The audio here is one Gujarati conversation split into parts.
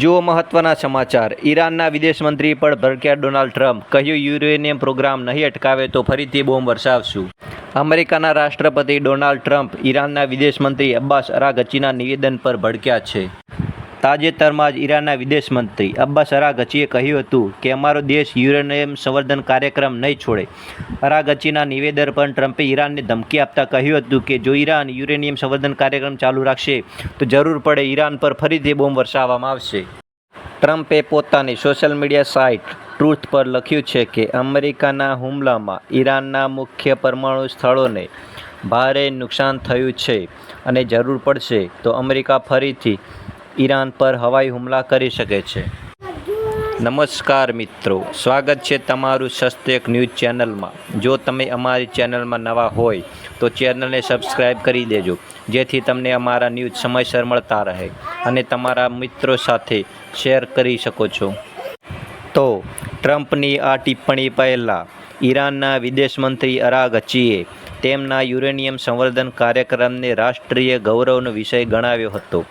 જુઓ મહત્વના સમાચાર. ઈરાનના વિદેશ મંત્રી પર ભડક્યા ડોનાલ્ડ ટ્રમ્પ. કહ્યું, યુરેનિયમ પ્રોગ્રામ નહીં અટકાવે તો ફરીથી બોમ્બ વરસાવશું. અમેરિકાના રાષ્ટ્રપતિ ડોનાલ્ડ ટ્રમ્પ ઈરાનના વિદેશ મંત્રી અબ્બાસ અરાગચીના નિવેદન પર ભડક્યા છે. તાજેતરમાં જ ઈરાનના વિદેશ મંત્રી અબ્બાસ અરાગચીએ કહ્યું હતું કે અમારો દેશ યુરેનિયમ સંવર્ધન કાર્યક્રમ નહીં છોડે. અરાગચીના નિવેદન પર ટ્રમ્પે ઈરાનને ધમકી આપતા કહ્યું હતું કે જો ઈરાન યુરેનિયમ સંવર્ધન કાર્યક્રમ ચાલુ રાખશે, તો જરૂર પડે ઈરાન પર ફરીથી બોમ્બ વરસાવવામાં આવશે. ટ્રમ્પે પોતાની સોશિયલ મીડિયા સાઇટ ટ્રુથ પર લખ્યું છે કે અમેરિકાના હુમલામાં ઈરાનના મુખ્ય પરમાણુ સ્થળોને ભારે નુકસાન થયું છે અને જરૂર પડશે, તો અમેરિકા ફરીથી ઈરાન પર હવાઈ હુમલા કરી શકે છે. નમસ્કાર મિત્રો, સ્વાગત છે તમારું સસ્તેક ન્યૂઝ ચેનલમાં. જો તમે અમારી ચેનલમાં નવા હોય, તો ચેનલને સબસ્ક્રાઈબ કરી દેજો, જેથી તમને અમારા ન્યૂઝ સમયસર મળતા રહે અને તમારા મિત્રો સાથે શેર કરી શકો છો. તો, ટ્રમ્પની આ ટિપ્પણી પહેલાં, ઈરાનના વિદેશ મંત્રી અરાગચીએ તેમના યુરેનિયમ સંવર્ધન કાર્યક્રમને રાષ્ટ્રીય ગૌરવનો વિષય ગણાવ્યો હતો.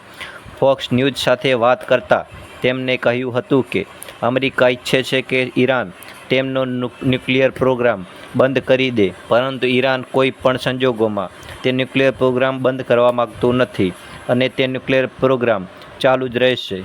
ફોક્સ ન્યૂઝ સાથે વાત કરતાં તેમણે કહ્યું હતું કે, અમેરિકા ઈચ્છે છે કે ઈરાન તેમનો ન્યુક્લિયર પ્રોગ્રામ બંધ કરી દે, પરંતુ ઈરાન કોઈ પણ સંજોગોમાં તે ન્યુક્લિયર પ્રોગ્રામ બંધ કરવા માગતું નથી અને તે ન્યુક્લિયર પ્રોગ્રામ ચાલુ જ રહેશે.